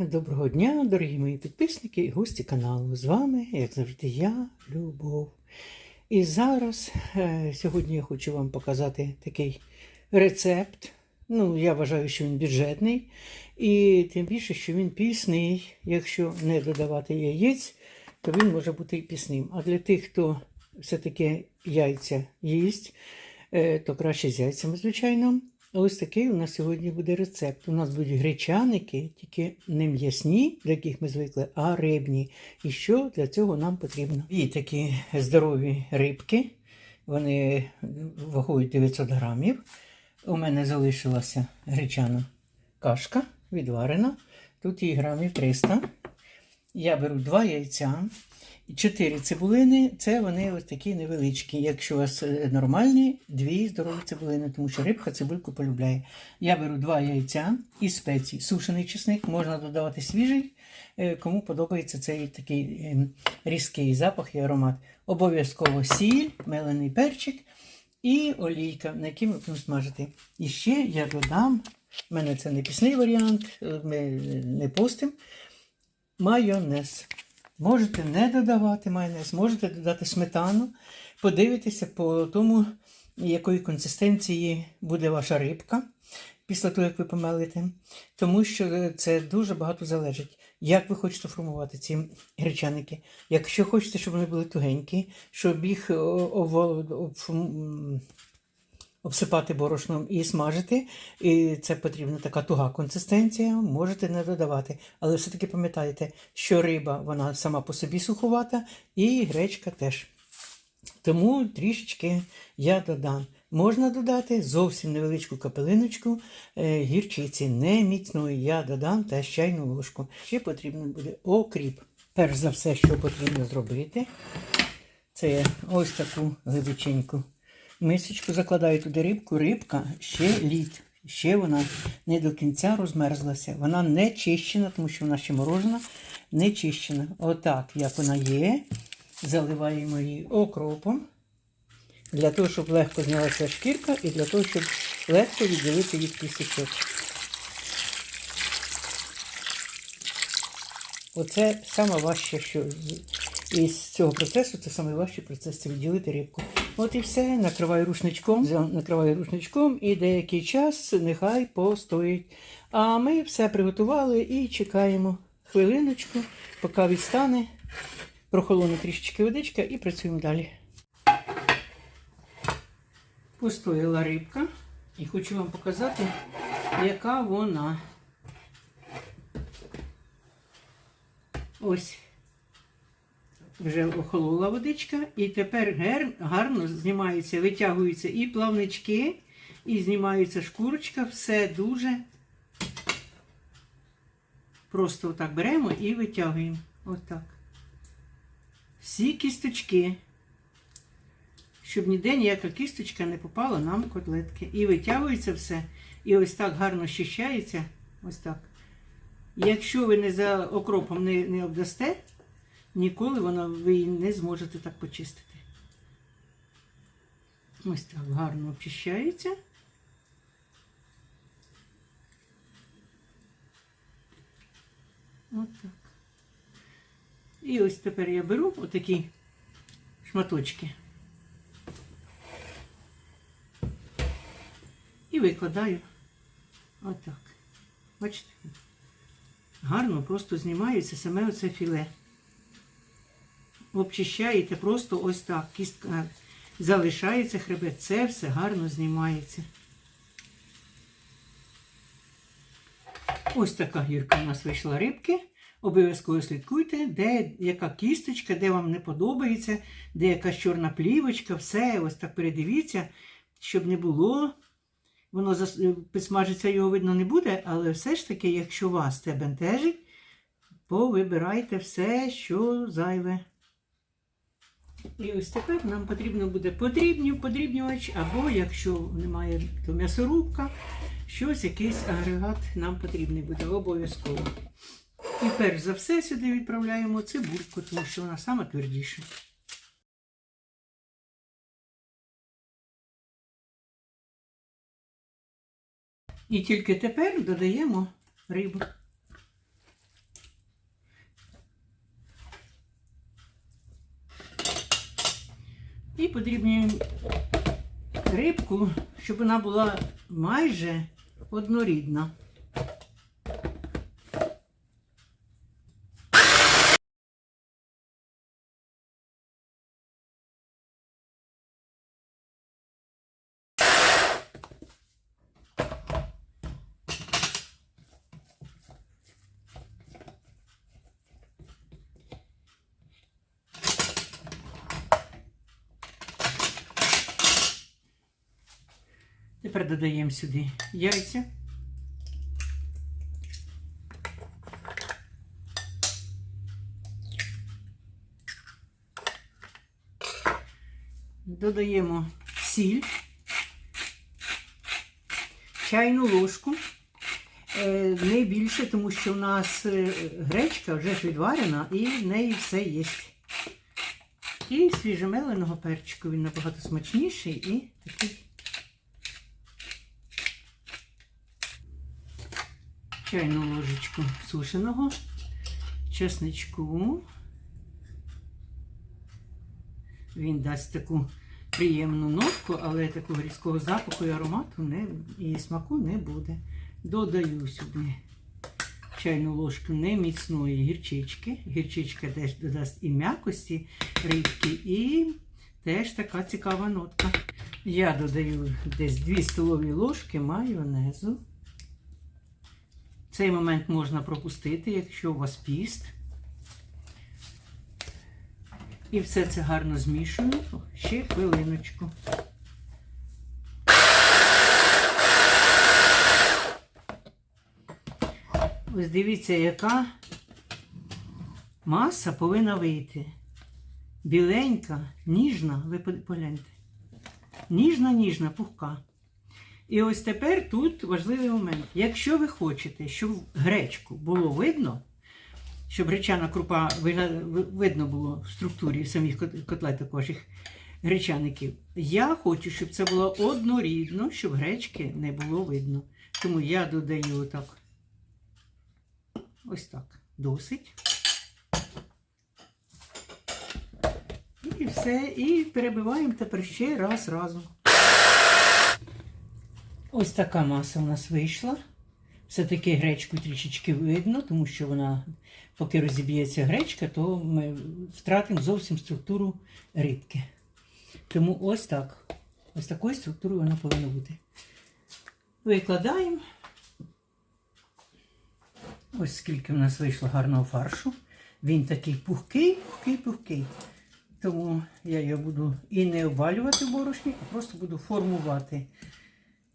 Доброго дня, дорогі мої підписники і гості каналу. З вами, як завжди, я, Любов. І зараз е, сьогодні я хочу вам показати такий рецепт. Ну, я вважаю, що він бюджетний, і тим більше, що він пісний. Якщо не додавати яєць, то він може бути і пісним. А для тих, хто все-таки яйця їсть, е, то краще з яйцями, звичайно. Ось такий у нас сьогодні буде рецепт. У нас будуть гречаники, тільки не м'ясні, до яких ми звикли, а рибні. І що для цього нам потрібно? І такі здорові рибки. Вони вагують 900 грамів. У мене залишилася гречана кашка відварена. Тут її грамів 300. Я беру два яйця. Чотири цибулини це вони ось такі невеличкі. Якщо у вас е, нормальні, дві здорові цибулини, тому що рибка цибульку полюбляє. Я беру два яйця і спеції. Сушений чесник, можна додавати свіжий, е, кому подобається цей такий е, різкий запах і аромат. Обов'язково сіль, мелений перчик і олійка, на якій ми будемо смажити. І ще я додам, в мене це не пісний варіант, ми не постимо, майонез. Можете не додавати майонез, можете додати сметану, подивитися по тому, якої консистенції буде ваша рибка після того, як ви помелите. Тому що це дуже багато залежить, як ви хочете формувати ці гречаники. Якщо хочете, щоб вони були тугенькі, щоб їх обсипати борошном і смажити. І це потрібна така туга консистенція, можете не додавати. Але все-таки пам'ятайте, що риба вона сама по собі суховата, і гречка теж. Тому трішечки я додам. Можна додати зовсім невеличку капелиночку е, гірчиці, не міцної. Я додам теж чайну ложку. Ще потрібно буде окріп. Перш за все, що потрібно зробити, це ось таку глибоченьку мисочку закладаю туди рибку, рибка ще лід. Ще вона не до кінця розмерзлася. Вона не чищена, тому що вона ще морожена, не чищена. Отак, як вона є. Заливаємо її окропом. Для того, щоб легко знялася шкірка і для того, щоб легко відділити від кісточок. Оце саме важче, що із цього процесу це саме важчий процес це відділити рибку. От і все, накриваю рушничком, накриваю рушничком і деякий час нехай постоїть. А ми все приготували і чекаємо хвилиночку, поки відстане, прохолоне трішечки водичка і працюємо далі. Постояла рибка і хочу вам показати, яка вона. Ось вже охолола водичка, і тепер гарно знімаються, витягуються і плавнички, і знімається шкурочка, все дуже просто отак беремо і витягуємо. Отак. Всі кісточки, щоб ніде ніяка кісточка не попала нам в котлетки. І витягується все. І ось так гарно щищається. Ось так. Якщо ви не за окропом не, не обдасте, ніколи вона, ви її не зможете так почистити. Ось так гарно очищається. Ось так. І ось тепер я беру отакі шматочки і викладаю отак. Бачите? Гарно просто знімається саме оце філе обчищаєте просто ось так. Кістка залишається хребет, це все гарно знімається. Ось така гірка у нас вийшла рибки. Обов'язково слідкуйте, де яка кісточка, де вам не подобається, де якась чорна плівочка, все, ось так передивіться, щоб не було. Воно підсмажиться, його видно не буде, але все ж таки, якщо вас це бентежить, повибирайте все, що зайве. І ось тепер нам потрібно буде подрібню, подрібнювач, або, якщо немає, то м'ясорубка, щось, якийсь агрегат нам потрібний буде обов'язково. І перш за все сюди відправляємо цибульку, тому що вона сама твердіша. І тільки тепер додаємо рибу. І подрібнюємо рибку, щоб вона була майже однорідна. Тепер додаємо сюди яйця. Додаємо сіль, чайну ложку. Е, Не більше, тому що у нас е, гречка вже ж відварена і в неї все є. І свіжемеленого перчику він набагато смачніший і такий чайну ложечку сушеного, чесничку. Він дасть таку приємну нотку, але такого різкого запаху і аромату не, і смаку не буде. Додаю сюди чайну ложку неміцної гірчички. Гірчичка теж додасть і м'якості рибки, і теж така цікава нотка. Я додаю десь 2 столові ложки майонезу. Цей момент можна пропустити, якщо у вас піст. І все це гарно змішую. Ще хвилиночку. Ось дивіться, яка маса повинна вийти. Біленька, ніжна, ви погляньте. Ніжна, ніжна, пухка. І ось тепер тут важливий момент. Якщо ви хочете, щоб гречку було видно, щоб гречана крупа видно було в структурі самих кот- котлеток ваших гречаників, я хочу, щоб це було однорідно, щоб гречки не було видно. Тому я додаю так. Ось так. Досить. І все. І перебиваємо тепер ще раз разом. Ось така маса у нас вийшла. Все-таки гречку трішечки видно, тому що вона, поки розіб'ється гречка, то ми втратимо зовсім структуру рибки. Тому ось так. Ось такою структурою вона повинна бути. Викладаємо. Ось скільки в нас вийшло гарного фаршу. Він такий пухкий, пухкий, пухкий. Тому я його буду і не обвалювати в борошні, а просто буду формувати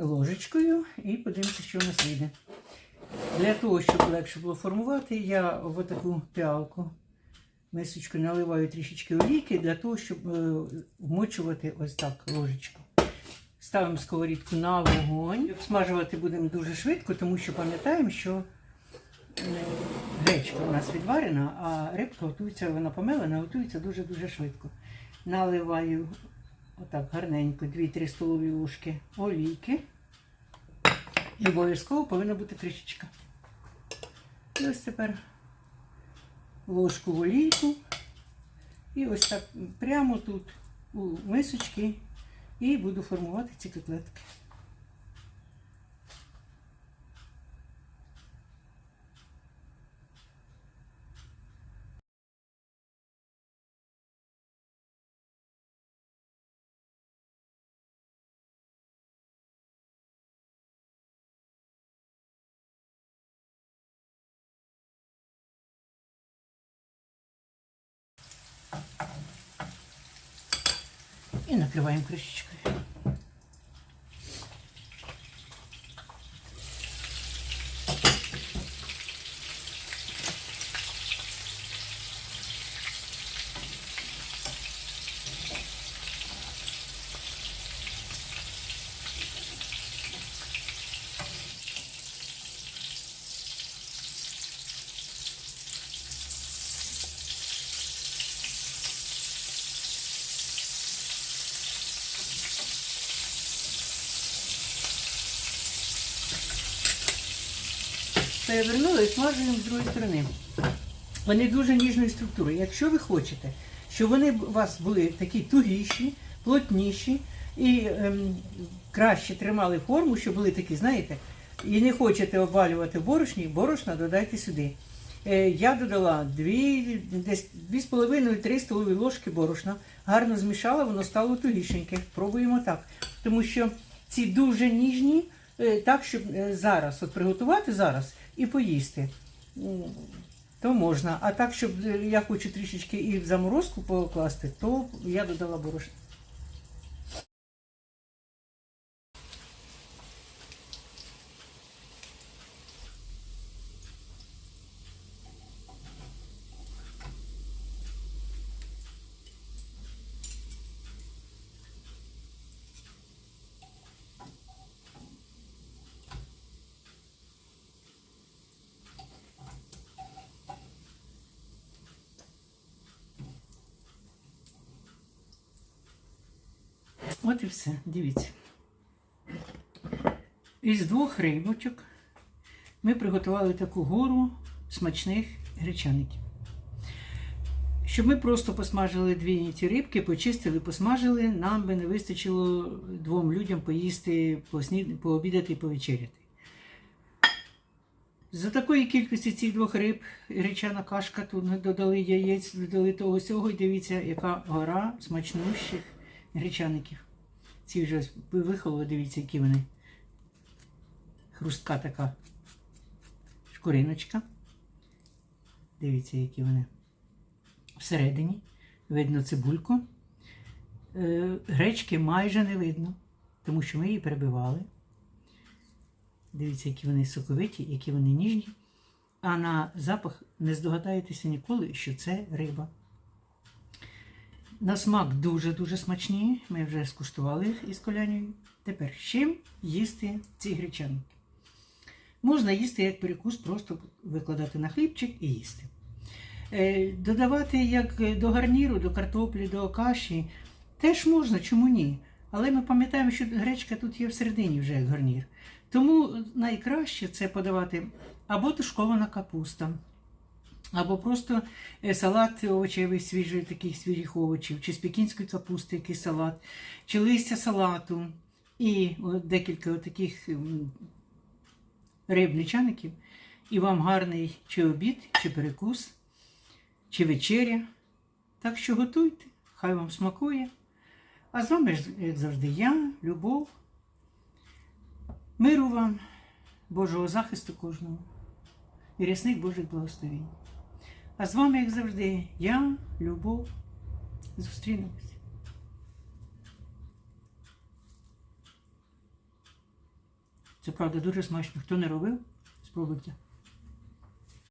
ложечкою і подивимося, що в нас вийде. Для того, щоб легше було формувати, я в таку піалку мисочку наливаю трішечки олійки для того, щоб е, вмочувати ось так ложечку. Ставимо сковорідку на вогонь. Смажувати будемо дуже швидко, тому що пам'ятаємо, що е, гречка у нас відварена, а рибка готується, вона помелена, готується дуже-дуже швидко. Наливаю отак гарненько 2-3 столові ложки олійки. І обов'язково повинна бути кришечка. І ось тепер ложку в олійку. І ось так прямо тут у мисочки і буду формувати ці котлетки. І накрываем кришечкою. Перевернули і смажуємо з другої сторони. Вони дуже ніжної структури. Якщо ви хочете, щоб вони у вас були такі тугіші, плотніші і ем, краще тримали форму, щоб були такі, знаєте, і не хочете обвалювати борошні, борошна додайте сюди. Е, Я додала 2,5-3 столові ложки борошна, гарно змішала, воно стало тугішеньке. Пробуємо так. Тому що ці дуже ніжні, е, так, щоб е, зараз от приготувати зараз і поїсти. То можна. А так, щоб е, я хочу трішечки і в заморозку покласти, то я додала борошно. От і все, дивіться. Із двох рибочок ми приготували таку гору смачних гречаників. Щоб ми просто посмажили дві ці рибки, почистили, посмажили, нам би не вистачило двом людям поїсти, поснід... пообідати і повечеряти. За такої кількості цих двох риб гречана кашка, тут додали яєць, додали того сього, і дивіться, яка гора смачнущих гречаників. Ці вже вихололи, дивіться, які вони. Хрустка така шкуриночка. Дивіться, які вони. Всередині видно цибульку. Е, Гречки майже не видно, тому що ми її перебивали. Дивіться, які вони соковиті, які вони ніжні. А на запах не здогадаєтеся ніколи, що це риба. На смак дуже-дуже смачні. Ми вже скуштували їх із колянею. Тепер з чим їсти ці гречаники? Можна їсти як перекус, просто викладати на хлібчик і їсти. Е, Додавати як до гарніру, до картоплі, до каші теж можна, чому ні? Але ми пам'ятаємо, що гречка тут є всередині вже як гарнір. Тому найкраще це подавати або тушкована капуста, або просто е, салат овочевий, свіжий, таких свіжих овочів, чи з пекінської капусти якийсь салат, чи листя салату, і декілька таких рибничаників, і вам гарний чи обід, чи перекус, чи вечеря. Так що готуйте, хай вам смакує. А з вами, як завжди, я, Любов. Миру вам, Божого захисту кожного і рясних Божих благословень. А з вами, як завжди, я, Любов. Зустрінемось. Це правда дуже смачно. Хто не робив, спробуйте.